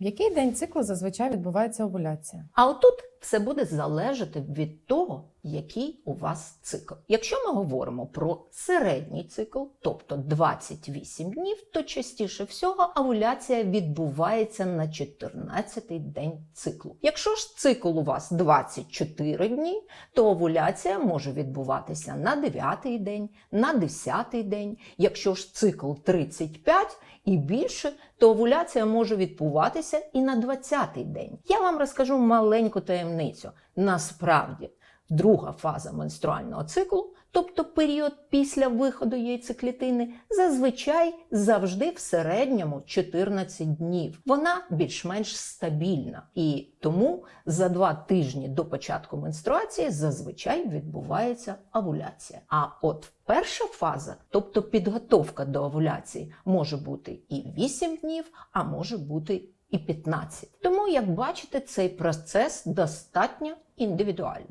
В який день циклу зазвичай відбувається овуляція? А отут все буде залежати від того, який у вас цикл. Якщо ми говоримо про середній цикл, тобто 28 днів, то частіше всього овуляція відбувається на 14-й день циклу. Якщо ж цикл у вас 24 дні, то овуляція може відбуватися на 9-й день, на 10-й день. Якщо ж цикл 35 і більше, то овуляція може відбуватися і на 20-й день. Я вам розкажу маленьку таємницю. Насправді, друга фаза менструального циклу, тобто період після виходу яйцеклітини, зазвичай завжди в середньому 14 днів. Вона більш-менш стабільна, і тому за два тижні до початку менструації зазвичай відбувається овуляція. А от перша фаза, тобто підготовка до овуляції, може бути і 8 днів, а може бути і 15. Тому, як бачите, цей процес достатньо індивідуальний.